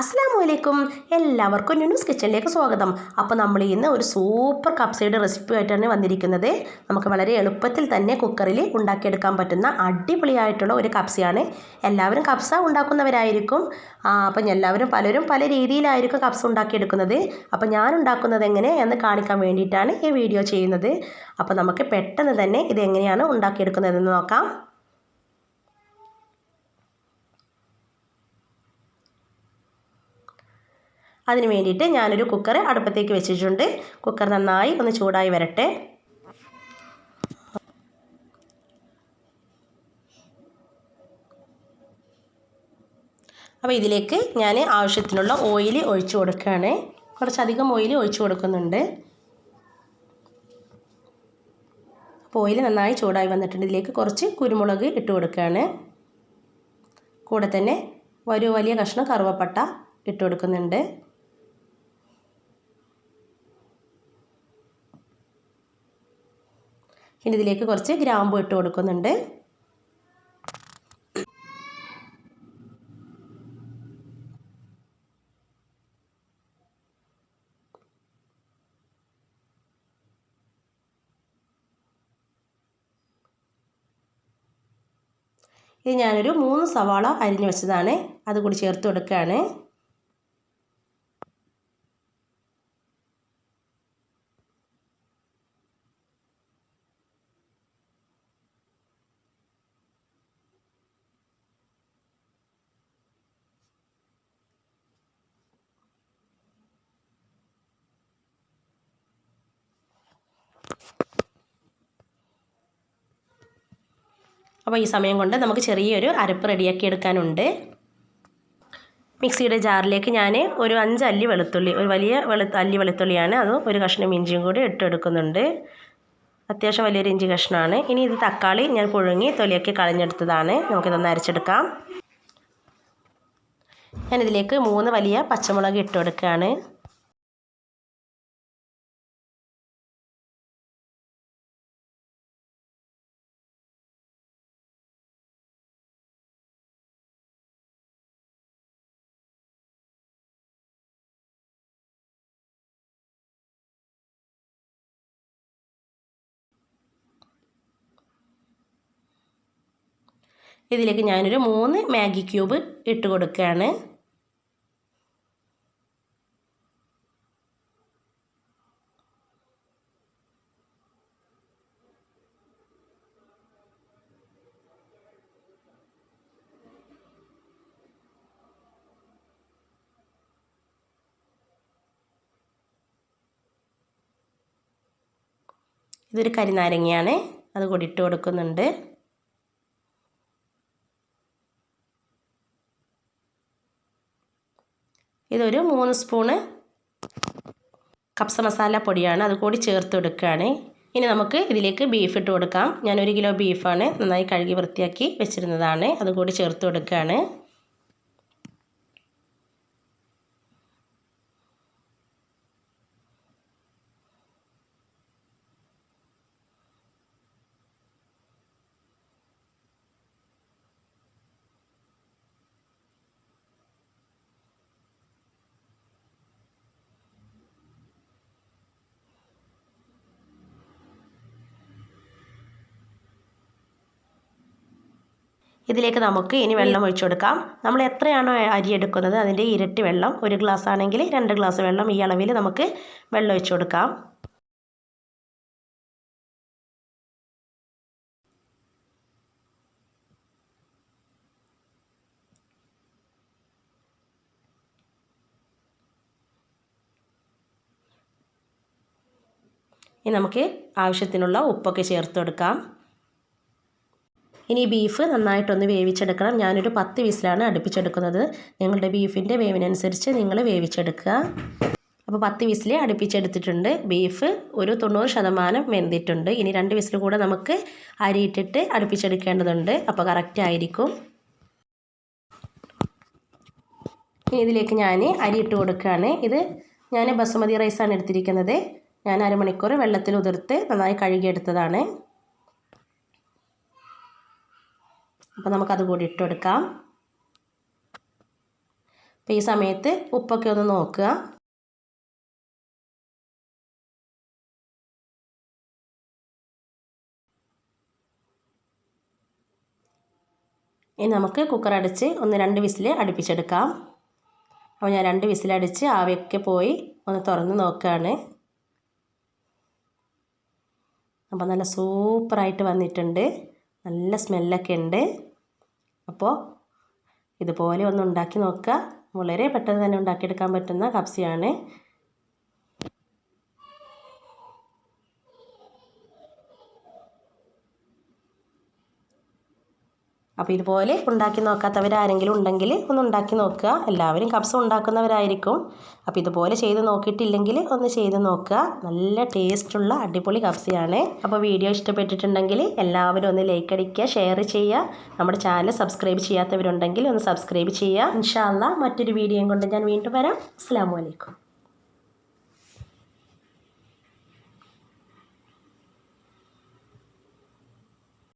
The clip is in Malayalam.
അസ്സാം വലൈക്കും എല്ലാവർക്കും ന്യൂസ് കിച്ചണിലേക്ക് സ്വാഗതം. അപ്പോൾ നമ്മൾ ഇന്ന് ഒരു സൂപ്പർ കപ്സയുടെ റെസിപ്പി ആയിട്ടാണ് വന്നിരിക്കുന്നത്. നമുക്ക് വളരെ എളുപ്പത്തിൽ തന്നെ കുക്കറിൽ ഉണ്ടാക്കിയെടുക്കാൻ പറ്റുന്ന അടിപൊളിയായിട്ടുള്ള ഒരു കപ്സയാണ്. എല്ലാവരും കപ്സ ഉണ്ടാക്കുന്നവരായിരിക്കും. അപ്പം എല്ലാവരും പലരും പല രീതിയിലായിരിക്കും കപ്സ ഉണ്ടാക്കിയെടുക്കുന്നത്. അപ്പോൾ ഞാൻ ഉണ്ടാക്കുന്നത് എങ്ങനെ എന്ന് കാണിക്കാൻ വേണ്ടിയിട്ടാണ് ഈ വീഡിയോ ചെയ്യുന്നത്. അപ്പോൾ നമുക്ക് പെട്ടെന്ന് തന്നെ ഇത് എങ്ങനെയാണ് ഉണ്ടാക്കിയെടുക്കുന്നതെന്ന് നോക്കാം. അതിന് വേണ്ടിയിട്ട് ഞാനൊരു കുക്കർ അടുപ്പത്തേക്ക് വെച്ചിട്ടുണ്ട്. കുക്കർ നന്നായി ഒന്ന് ചൂടായി വരട്ടെ. അപ്പോൾ ഇതിലേക്ക് ഞാൻ ആവശ്യത്തിനുള്ള ഓയിൽ ഒഴിച്ചു കൊടുക്കുകയാണ്. കുറച്ചധികം ഓയിൽ ഒഴിച്ചു കൊടുക്കുന്നുണ്ട്. അപ്പോൾ ഓയിൽ നന്നായി ചൂടായി വന്നിട്ടുണ്ട്. ഇതിലേക്ക് കുറച്ച് കുരുമുളക് ഇട്ട് കൊടുക്കുകയാണ്. കൂടെ തന്നെ ഒരു വലിയ കഷ്ണം കറുവപ്പട്ട ഇട്ട് കൊടുക്കുന്നുണ്ട്. ഇനി ഇതിലേക്ക് കുറച്ച് ഗ്രാമ്പു ഇട്ട് കൊടുക്കുന്നുണ്ട്. ഇത് ഞാനൊരു മൂന്ന് സവാള അരിഞ്ഞു വെച്ചതാണ്. അത് കൂടി ചേർത്ത് കൊടുക്കുകയാണ്. അപ്പോൾ ഈ സമയം കൊണ്ട് നമുക്ക് ചെറിയൊരു അരപ്പ് റെഡിയാക്കി എടുക്കാനുണ്ട്. മിക്സിയുടെ ജാറിലേക്ക് ഞാൻ ഒരു അഞ്ച് അല്ലി വെളുത്തുള്ളി ഒരു വലിയ വെളു അല്ലി വെളുത്തുള്ളിയാണ്. അത് ഒരു കഷ്ണം ഇഞ്ചിയും കൂടി ഇട്ടെടുക്കുന്നുണ്ട്. അത്യാവശ്യം വലിയൊരു ഇഞ്ചി കഷ്ണമാണ്. ഇനി ഇത് തക്കാളി ഞാൻ പുഴുങ്ങി തൊലിയൊക്കെ കളഞ്ഞെടുത്തതാണ്. നമുക്കിതൊന്ന് അരച്ചെടുക്കാം. ഞാനിതിലേക്ക് മൂന്ന് വലിയ പച്ചമുളക് ഇട്ട് കൊടുക്കുകയാണ്. ഇതിലേക്ക് ഞാനൊരു മൂന്ന് മാഗി ക്യൂബ് ഇട്ട് കൊടുക്കുകയാണ്. ഇതൊരു കരിനാരങ്ങയാണ്. അത് കൂടി ഇട്ട് കൊടുക്കുന്നുണ്ട്. ഇതൊരു മൂന്ന് സ്പൂണ് കപ്സ മസാല പൊടിയാണ് അത് കൂടി ചേർത്ത് എടുക്കുകയാണ്. ഇനി നമുക്ക് ഇതിലേക്ക് ബീഫ് ഇട്ട് കൊടുക്കാം. ഞാൻ ഒരു കിലോ ബീഫാണ് നന്നായി കഴുകി വൃത്തിയാക്കി വെച്ചിരുന്നതാണ്. അതുകൂടി ചേർത്ത് കൊടുക്കുകയാണ്. ഇതിലേക്ക് നമുക്ക് ഇനി വെള്ളം ഒഴിച്ചു കൊടുക്കാം നമ്മൾ എത്രയാണോ അരി എടുക്കുന്നത്? അതിന്റെ ഇരട്ടി വെള്ളം. ഒരു ഗ്ലാസ് ആണെങ്കിൽ രണ്ട് ഗ്ലാസ് വെള്ളം ഈ അളവിൽ നമുക്ക് വെള്ളം ഒഴിച്ചു കൊടുക്കാം ഇനി നമുക്ക് ആവശ്യത്തിനുള്ള ഉപ്പൊക്കെ ചേർത്ത് കൊടുക്കാം ഇനി ബീഫ് നന്നായിട്ടൊന്ന് വേവിച്ചെടുക്കണം. ഞാനൊരു പത്ത് വിസിലാണ് അടുപ്പിച്ചെടുക്കുന്നത്. നിങ്ങളുടെ ബീഫിന്റെ വേവിനനുസരിച്ച് നിങ്ങൾ വേവിച്ചെടുക്കുക. അപ്പോൾ പത്ത് വിസിൽ അടുപ്പിച്ചെടുത്തിട്ടുണ്ട്. ബീഫ് ഒരു തൊണ്ണൂറ് ശതമാനം വെന്തിട്ടുണ്ട്. ഇനി രണ്ട് വിസിൽ കൂടെ നമുക്ക് അരിയിട്ടിട്ട് അടുപ്പിച്ചെടുക്കേണ്ടതുണ്ട്. അപ്പോൾ കറക്റ്റ് ആയിരിക്കും. ഇതിലേക്ക് ഞാൻ അരി ഇട്ട് കൊടുക്കുകയാണ്. ഇത് ഞാൻ ബസുമതി റൈസാണ് എടുത്തിരിക്കുന്നത്. ഞാൻ അരമണിക്കൂർ വെള്ളത്തിൽ ഉതിർത്ത് നന്നായി കഴുകിയെടുത്തതാണ്. അപ്പോൾ നമുക്കത് കൂടി ഇട്ട് കൊടുക്കാം അപ്പോൾ ഈ സമയത്ത് ഉപ്പൊക്കെ ഒന്ന് നോക്കുക. ഇനി നമുക്ക് കുക്കർ അടിച്ച് ഒന്ന് രണ്ട് വിസിൽ അടുപ്പിച്ചെടുക്കാം. അപ്പോൾ ഞാൻ രണ്ട് വിസിലടിച്ച് ആവിയൊക്കെ പോയി ഒന്ന് തുറന്ന് നോക്കുകയാണ്. അപ്പോൾ നല്ല സൂപ്പറായിട്ട് വന്നിട്ടുണ്ട്. നല്ല സ്മെല്ലൊക്കെ ഉണ്ട്. അപ്പോൾ ഇതുപോലെ ഒന്ന് ഉണ്ടാക്കി നോക്കുക. വളരെ പെട്ടെന്ന് തന്നെ ഉണ്ടാക്കിയെടുക്കാൻ പറ്റുന്ന കപ്സിയാണ് അപ്പോൾ ഇതുപോലെ ഉണ്ടാക്കി നോക്കാത്തവരാരെങ്കിലും ഉണ്ടെങ്കിൽ ഒന്ന് ഉണ്ടാക്കി നോക്കുക. എല്ലാവരും കപ്സ് ഉണ്ടാക്കുന്നവരായിരിക്കും. അപ്പോൾ ഇതുപോലെ ചെയ്ത് നോക്കിയിട്ടില്ലെങ്കിൽ ഒന്ന് ചെയ്ത് നോക്കുക. നല്ല ടേസ്റ്റുള്ള അടിപൊളി കപ്സയാണ് അപ്പോൾ വീഡിയോ ഇഷ്ടപ്പെട്ടിട്ടുണ്ടെങ്കിൽ എല്ലാവരും ഒന്ന് ലൈക്ക് അടിക്കുക ഷെയർ ചെയ്യുക. നമ്മുടെ ചാനൽ സബ്സ്ക്രൈബ് ചെയ്യാത്തവരുണ്ടെങ്കിൽ ഒന്ന് സബ്സ്ക്രൈബ് ചെയ്യുക. ഇൻഷാല്ല മറ്റൊരു വീഡിയോയും കൊണ്ട് ഞാൻ വീണ്ടും വരാം. അസ്സാം വലൈക്കും